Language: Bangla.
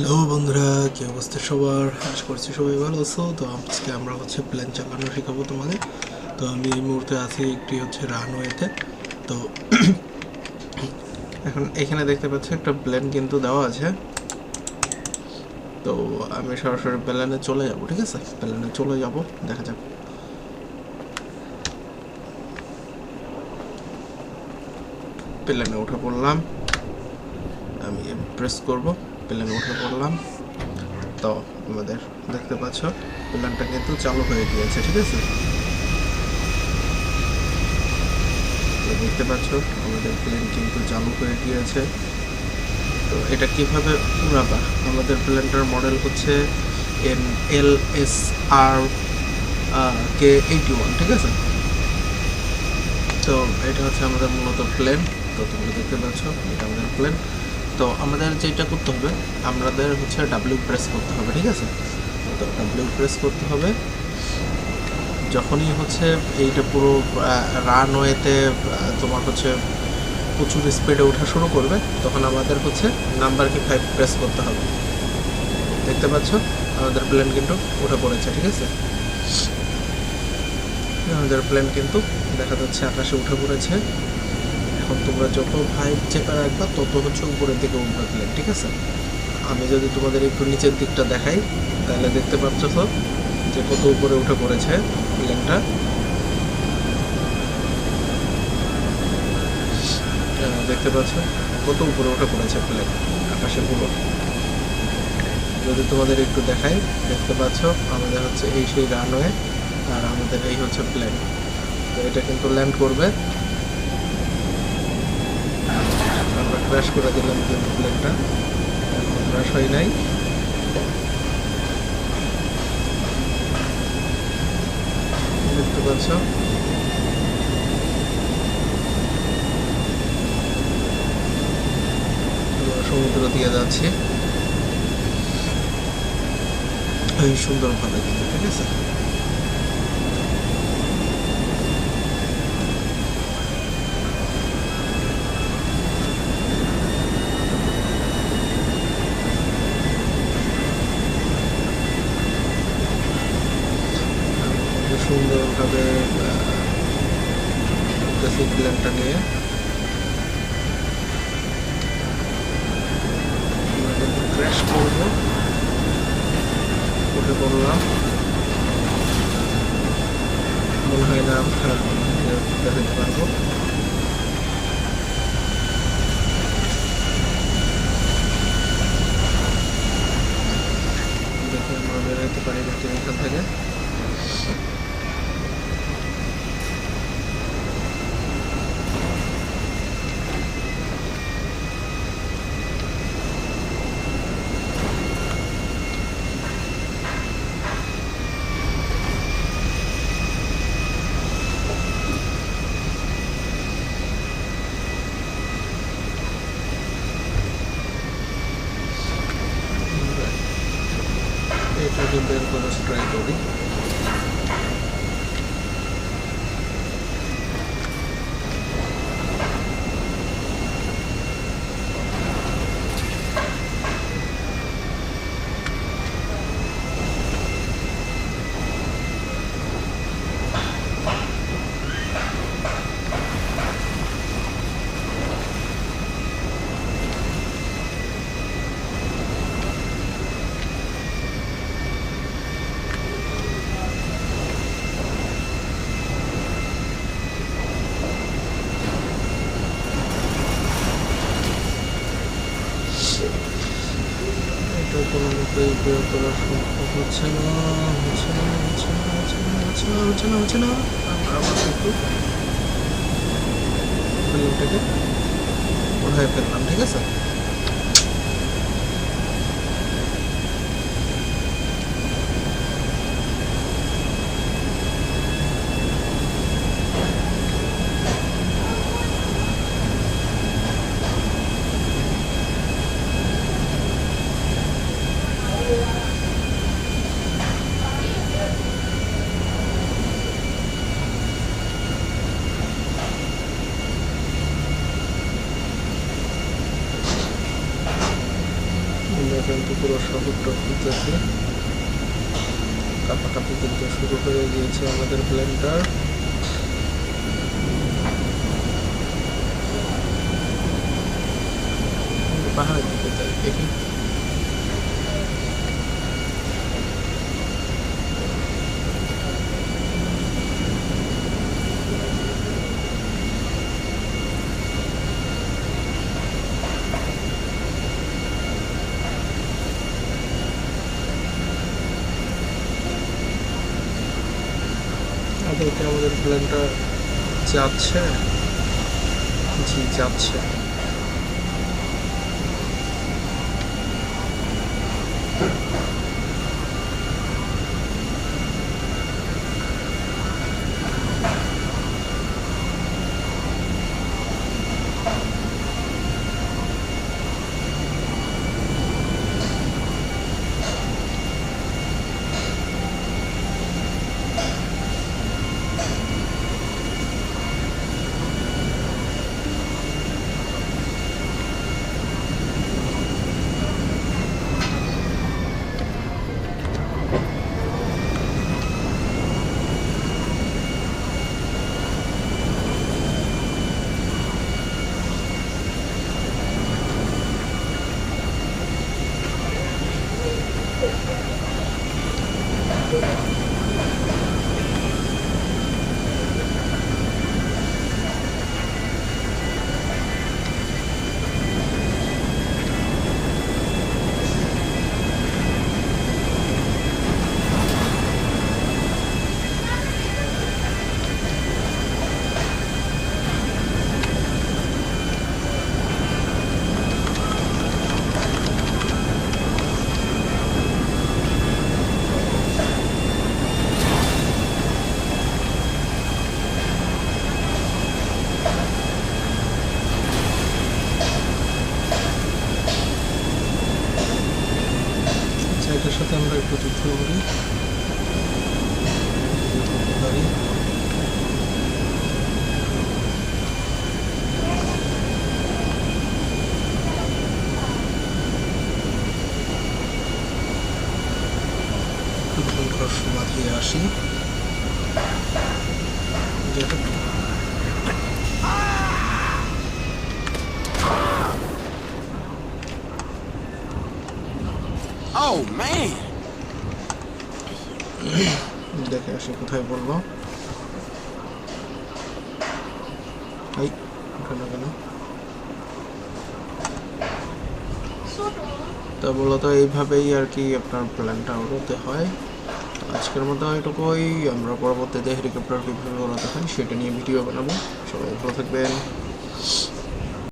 হ্যালো বন্ধুরা, কি অবস্থা সবার? আশা করছি সবাই ভালো আছো। তো আজকে আমরা হচ্ছে প্ল্যান চালানো শেখাবো তোমাদের। তো আমি এই মুহূর্তে আছি একটি হচ্ছে রানওয়েতে তো এখন এখানে দেখতে পাচ্ছি একটা প্ল্যান কিন্তু দেওয়া আছে। তো আমি সরাসরি প্ল্যানে চলে যাব, ঠিক আছে? প্ল্যানে চলে যাব, দেখা যাক। প্লেনে উঠে পড়লাম। আমি প্রেস করব। প্লেনে উঠে পড়লাম। তো আমাদের দেখতে পাচ্ছ প্ল্যানটা কিন্তু চালু হয়ে গিয়েছে, ঠিক আছে? দেখতে পাচ্ছ, আমাদের প্লেন কিন্তু চালু হয়ে গিয়েছে। তো এটা কীভাবে উড়াবা? আমাদের প্লেনটার মডেল হচ্ছে N L S R K eighty one, ঠিক আছে? তো এটা হচ্ছে আমাদের মূলত প্লেন। তো তোমরা দেখতে পাচ্ছ, এটা আমাদের প্লেন। তো আমাদের যেটা করতে হবে, আমাদের হচ্ছে ডাব্লিউ প্রেস করতে হবে, ঠিক আছে? তো ডাব্লিউ প্রেস করতে হবে। যখনই হচ্ছে এইটা পুরো রানওয়েতে তোমার হচ্ছে প্রচুর স্পিডে ওঠা শুরু করবে, তখন আমাদের হচ্ছে নাম্বার কি ফাইভ প্রেস করতে হবে। দেখতে পাচ্ছ? আমাদের প্লেন কিন্তু উঠে পড়েছে, ঠিক আছে? আমাদের প্লেন কিন্তু দেখা যাচ্ছে আকাশে উঠে পড়েছে। এখন তোমরা যত ফাইভ চেপে রাখবা, তত হচ্ছে উপরের দিকে উঠবে প্লেন ঠিক আছে? আমি যদি তোমাদের একটু নিচের দিকটা দেখাই, তাহলে দেখতে পাচ্ছ তো যে কত উপরে উঠে পড়েছে প্লেনটা দেখতে পাচ্ছ? কত উপরে উঠে পড়েছে প্লেন আকাশে পুরো যদি তোমাদের একটু দেখাই, দেখতে পাচ্ছ আমাদের হচ্ছে এই সেই রানওয়ে আর আমাদের এই হচ্ছে প্লেন তো এটা কিন্তু ল্যান্ড করবে। ক্র্যাশ করে দিলাম কিন্তু ক্র্যাশ হয় নাই। দেখতে পাচ্ছ? সমুদ্র দিয়ে যাচ্ছে। সুন্দরভাবে কিন্তু ঠিক আছে? সুন্দরভাবে বেসিক প্ল্যানটা নিয়ে। ক্র্যাশ করব। উঠে পড়লাম মনে হয় না আমরা দেখাতে পারব। দেখে আমরা বেরোতে পারি নাকি এখান থেকে। que está vendendo para o nosso ali. বের করা সম্ভব হচ্ছে না হচ্ছে না হচ্ছে না হচ্ছে না হচ্ছে না হচ্ছে না হচ্ছে না আবার একটু ফিল্মটাকে ওঠায় ফেললাম ঠিক আছে শহরটা খুঁজতেছে কাপাকাপি কিন্তু শুরু হয়ে গিয়েছে আমাদের প্ল্যানটার পাহাড়ের দিকে যাই দেখি। আদৌকে আমাদের প্ল্যানটা যাচ্ছে। জি যাচ্ছে। সাথে আমরা একটু যুদ্ধ করি। দুর্ঘর সমাধি আসি যাই হোক, Oh man! দেখে আসি কোথায় বলব তা মূলত এইভাবেই আর কি আপনার প্ল্যানটা উড়োতে হয়। আজকের মতো এটুকুই। আমরা পরবর্তীতে হেলিকপ্টার কীভাবে উড়াতে হয় সেটা নিয়ে ভিডিও বানাবো। সবাই ভালো থাকবেন।